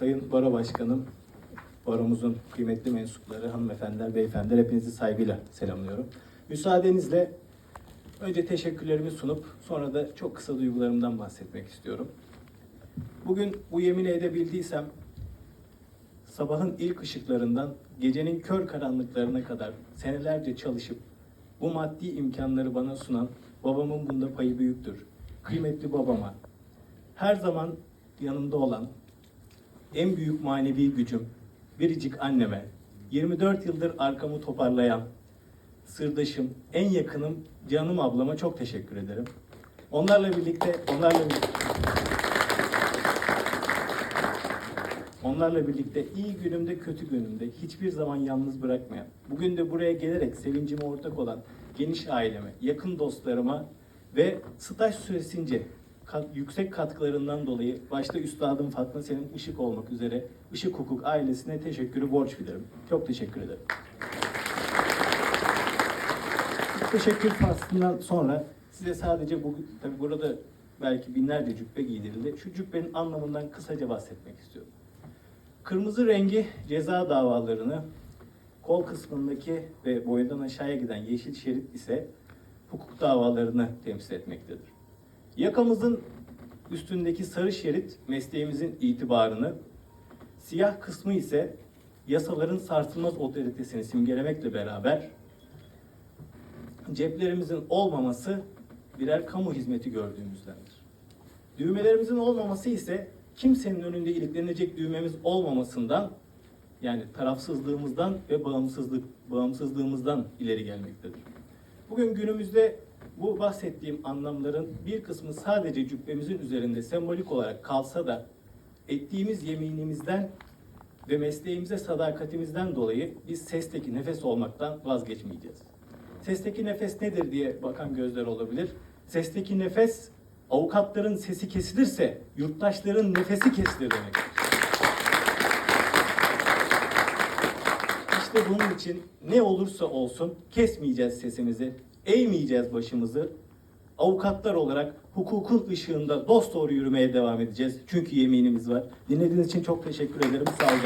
Sayın Baro Başkanım, Baromuzun kıymetli mensupları, hanımefendiler, beyefendiler hepinizi saygıyla selamlıyorum. Müsaadenizle önce teşekkürlerimi sunup sonra da çok kısa duygularımdan bahsetmek istiyorum. Bugün bu yemini edebildiysem sabahın ilk ışıklarından gecenin kör karanlıklarına kadar senelerce çalışıp bu maddi imkanları bana sunan babamın bunda payı büyüktür. Kıymetli babama, her zaman yanımda olan, en büyük manevi gücüm, biricik anneme, 24 yıldır arkamı toparlayan, sırdaşım, en yakınım, canım ablama çok teşekkür ederim. Onlarla birlikte, onlarla birlikte, onlarla birlikte iyi günümde, kötü günümde hiçbir zaman yalnız bırakmayan, bugün de buraya gelerek sevincime ortak olan geniş aileme, yakın dostlarıma ve staj süresince yüksek katkılarından dolayı başta Üstadım Fatma Selim Işık olmak üzere Işık Hukuk ailesine teşekkürü borç bilirim. Çok teşekkür ederim. Teşekkür faslından sonra size sadece bu, tabi burada belki binlerce cübbe giydirildi. Şu cübbenin anlamından kısaca bahsetmek istiyorum. Kırmızı rengi ceza davalarını, kol kısmındaki ve boyundan aşağıya giden yeşil şerit ise hukuk davalarını temsil etmektedir. Yakamızın üstündeki sarı şerit mesleğimizin itibarını, siyah kısmı ise yasaların sarsılmaz otoritesini simgelemekle beraber ceplerimizin olmaması birer kamu hizmeti gördüğümüzdendir. Düğmelerimizin olmaması ise kimsenin önünde iliklenecek düğmemiz olmamasından yani tarafsızlığımızdan ve bağımsızlık bağımsızlığımızdan ileri gelmektedir. Bugün günümüzde bu bahsettiğim anlamların bir kısmı sadece cübbemizin üzerinde sembolik olarak kalsa da ettiğimiz yeminimizden ve mesleğimize sadakatimizden dolayı biz sesteki nefes olmaktan vazgeçmeyeceğiz. Sesteki nefes nedir diye bakan gözler olabilir. Sesteki nefes avukatların sesi kesilirse yurttaşların nefesi kesilir demektir. İşte bunun için ne olursa olsun kesmeyeceğiz sesimizi, eğmeyeceğiz başımızı. Avukatlar olarak hukukun ışığında dosdoğru yürümeye devam edeceğiz. Çünkü yeminimiz var. Dinlediğiniz için çok teşekkür ederim. Sağ olun.